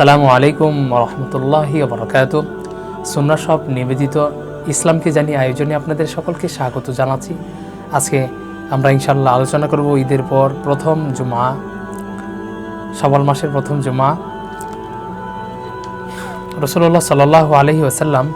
আসসালামু আলাইকুম রহমতুল্লাহি বরকাত সুন্না সব নিবেদিত ইসলামকে জানি আয়োজনে আপনাদের সকলকে স্বাগত জানাচ্ছি। আজকে আমরা ইনশাল্লাহ আলোচনা করব ঈদের পর প্রথম জুমা সবাল মাসের প্রথম জুমা। রসুল্লাহ সাল্লাহ আলহি আসাল্লাম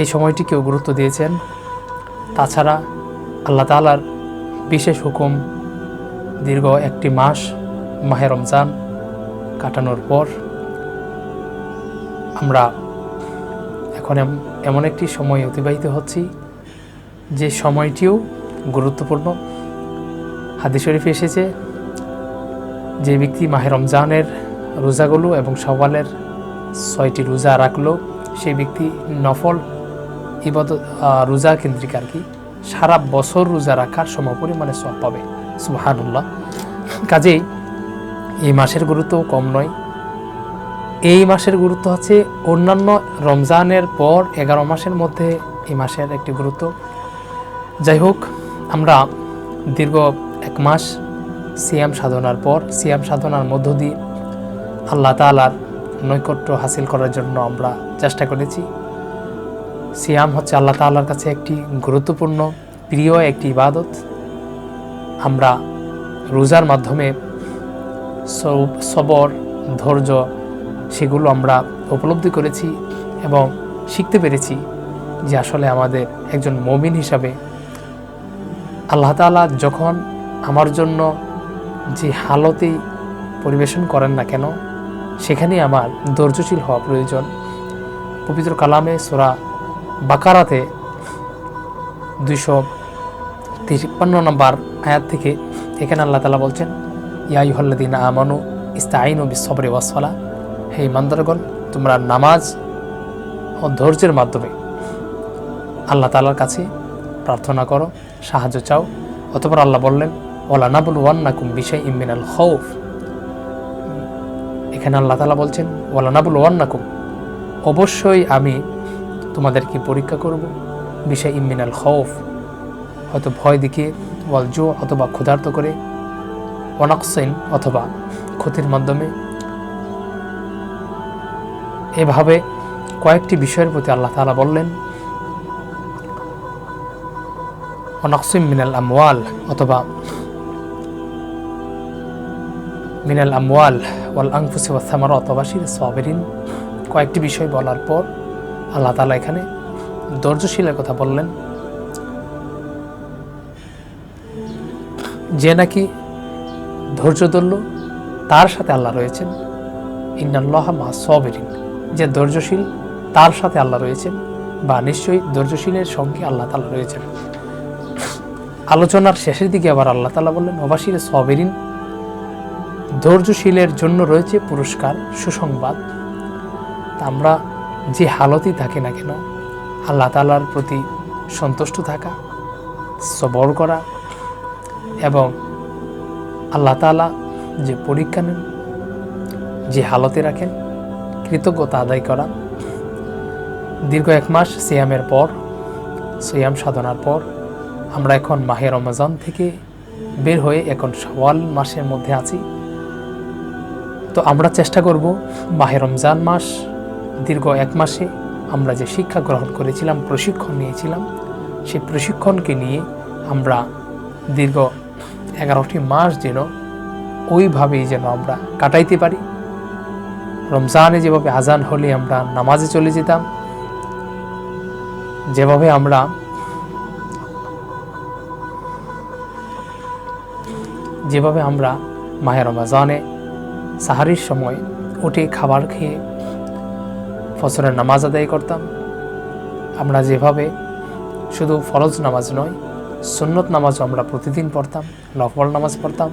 এই সময়টিকেও গুরুত্ব দিয়েছেন। তাছাড়া আল্লাহ তালার বিশেষ হুকুম দীর্ঘ একটি মাস, মাহে রমজান। কাটানোর পর আমরা এখন এম- এমন একটি সময় অতিবাহিত হচ্ছি যে সময়টিও গুরুত্বপূর্ণ। হাদিস শরীফে এসেছে, যে ব্যক্তি মাহে রমজানের রোজাগুলো এবং সওয়ালের ছয়টি রোজা রাখল সেই ব্যক্তি নফল ইবাদত রোজা কেন্দ্রিক আর কি, সারা বছর রোজা রাখার সমপরিমাণে সব পাবে। সুবাহানুল্লাহ। কাজেই এই মাসের গুরুত্ব কম নয়। এই মাসের গুরুত্ব হচ্ছে অন্যান্য রমজানের পর এগারো মাসের মধ্যে এই মাসের একটি গুরুত্ব। যাই হোক, আমরা দীর্ঘ এক মাস সিয়াম সাধনার পর, সিয়াম সাধনার মধ্য দিয়ে আল্লাহ তালার নৈকট্য হাসিল করার জন্য আমরা চেষ্টা করেছি। সিয়াম হচ্ছে আল্লাহ তাআলার কাছে একটি গুরুত্বপূর্ণ, প্রিয় একটি ইবাদত। আমরা রোজার মাধ্যমে সবর, ধৈর্য, সেগুলো আমরা উপলব্ধি করেছি এবং শিখতে পেরেছি যে আসলে আমাদের একজন মমিন হিসাবে আল্লাহ তাআলা যখন আমার জন্য যে হালতেই পরিবেশন করেন না কেন সেখানে আমার ধৈর্যশীল হওয়া প্রয়োজন। পবিত্র কালামে সোরা বাকারাতে দুইশো তিপ্পান্ন নম্বর আয়াত থেকে এখানে আল্লাহ তালা বলছেন ইয়াইহল্লাদিন আমানু ইস্তাইন ও বিশ্বরে ওয়াসফালা হে ইমানদারগণ, তোমরা নামাজ ও ধৈর্যের মাধ্যমে আল্লাহ তালার কাছে প্রার্থনা করো, সাহায্য চাও। অতপর আল্লাহ বললেন ওলা নাবুল ওয়ান্নাকুম বিষয় ইমিনাল খৌফ এখানে আল্লাহ তালা বলছেন ওলা নাবুল ওয়ান্নাকুম অবশ্যই আমি তোমাদেরকে পরীক্ষা করব বিষয় ইমিনাল খৌফ হয়তো ভয় দেখিয়ে, ওয়াল জো অথবা ক্ষুধার্ত করে অনাক্সেন অথবা ক্ষতির মাধ্যমে। এভাবে কয়েকটি বিষয়ের প্রতি আল্লাহ তাআলা বললেন অনাক্সিম মিনাল আমওয়াল অথবা মিনাল আমওয়াল ওয়াল আংফুসি ওয়া থামার অথবা শির সাবেরিন। কয়েকটি বিষয় বলার পর আল্লাহ তাআলা এখানে ধৈর্যশীলের কথা বললেন। যে নাকি ধৈর্য ধরল। তার সাথে আল্লাহ রয়েছেন। ইন্নাল্লাহ মা সবেরিন। যে ধৈর্যশীল, তার সাথে আল্লাহ রয়েছেন। বা নিশ্চয়ই ধৈর্যশীলের সঙ্গে আল্লাহ তালা রয়েছেন। আলোচনার শেষের দিকে আবার আল্লাহ তালা বললেন, অবাসীর সবেরিন, ধৈর্যশীলের জন্য রয়েছে পুরস্কার, সুসংবাদ। আমরা যে হালতই থাকি না কেন, আল্লাহ তালার প্রতি সন্তুষ্ট থাকা, সবর করা এবং আল্লাহ তালা যে পরীক্ষা নেন, যে হালতে রাখেন, কৃতজ্ঞতা আদায় করা। দীর্ঘ এক মাস সিয়ামের পর, সিয়াম সাধনার পর, আমরা এখন মাহে রমজান থেকে বের হয়ে এখন সওয়াল মাসের মধ্যে আছি। তো আমরা চেষ্টা করব মাহে রমজান মাস, দীর্ঘ এক মাসে আমরা যে শিক্ষা গ্রহণ করেছিলাম, প্রশিক্ষণ নিয়েছিলাম, সেই প্রশিক্ষণকে নিয়ে আমরা দীর্ঘ এগারোটি মাস যেন ওইভাবেই যেন আমরা কাটাইতে পারি। রমজানে যেভাবে আজান হলে আমরা নামাজে চলে যেতাম, যেভাবে আমরা যেভাবে আমরা মাহের রমাজানে সাহারির সময় উঠে খাবার খেয়ে ফসরের নামাজ আদায় করতাম, আমরা যেভাবে শুধু ফরজ নামাজ নয় সুন্নত নামাজও আমরা প্রতিদিন পড়তাম, নফল নামাজ পড়তাম।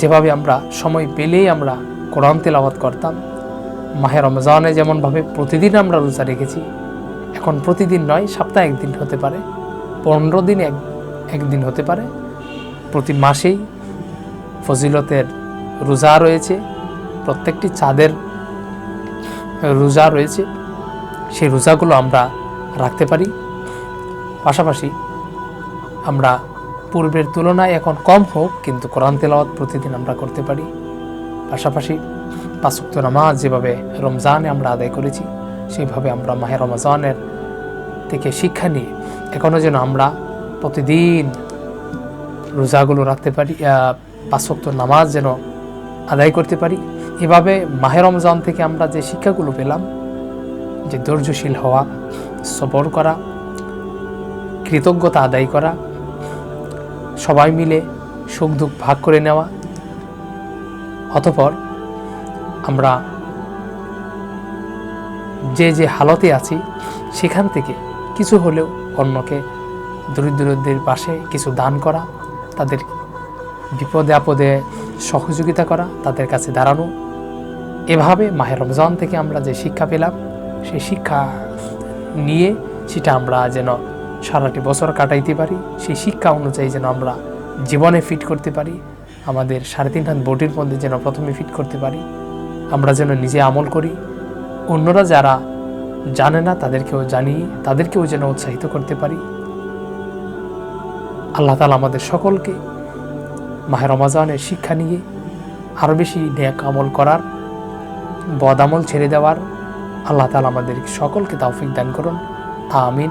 যেভাবে আমরা সময় পেলেই আমরা কোরআন তেলাওয়াত করতাম। মাহে রমজানে যেমনভাবে প্রতিদিন আমরা রোজা রেখেছি, এখন প্রতিদিন নয়, সপ্তাহে একদিন হতে পারে, পনেরো দিন এক, একদিন হতে পারে। প্রতি মাসেই ফজিলতের রোজা রয়েছে, প্রত্যেকটি চাঁদের রোজা রয়েছে, সেই রোজাগুলো আমরা রাখতে পারি। পাশাপাশি আমরা পূর্বের তুলনায় এখন কম হোক, কিন্তু কোরআন তেলাওয়াত প্রতিদিন আমরা করতে পারি। পাশাপাশি পাঁচক্ত নামাজ যেভাবে রমজানে আমরা আদায় করেছি, সেইভাবে আমরা মাহে রমজানের থেকে শিক্ষা নিয়ে এখনও যেন আমরা প্রতিদিন রোজাগুলো রাখতে পারি পাঁচক্ত নামাজ যেন আদায় করতে পারি। এভাবে মাহে রমজান থেকে আমরা যে শিক্ষাগুলো পেলাম, যে ধৈর্যশীল হওয়া সবর করা, কৃতজ্ঞতা আদায় করা সবাই মিলে সুখ দুঃখ ভাগ করে নেওয়া। অতপর আমরা যে যে হালতে আছি, সেখান থেকে কিছু হলেও অন্যকে দরিদ্রদের পাশে কিছু দান করা, তাদের বিপদে আপদে সহযোগিতা করা, তাদের কাছে দাঁড়ানো। এভাবে মাহের রমজান থেকে আমরা যে শিক্ষা পেলাম, সেই শিক্ষা নিয়ে সেটা আমরা যেন সারাটি বছর কাটাইতে পারি, সেই শিক্ষা অনুযায়ী যেন আমরা জীবনে ফিট করতে পারি, আমাদের সাড়ে তিন হাত বডির মধ্যে যেন প্রথমে ফিট করতে পারি, আমরা যেন নিজে আমল করি। অন্যরা যারা জানে না, তাদেরকেও জানিয়ে, তাদেরকেও যেন উৎসাহিত করতে পারি। আল্লাহ তালা আমাদের সকলকে মাহে রমাজানের শিক্ষা নিয়ে আরও বেশি ন্যাক আমল করার, বদ আমল ছেড়ে দেওয়ার, আল্লাহ তালা আমাদের সকলকে তাওফিক দান করুন। আমিন।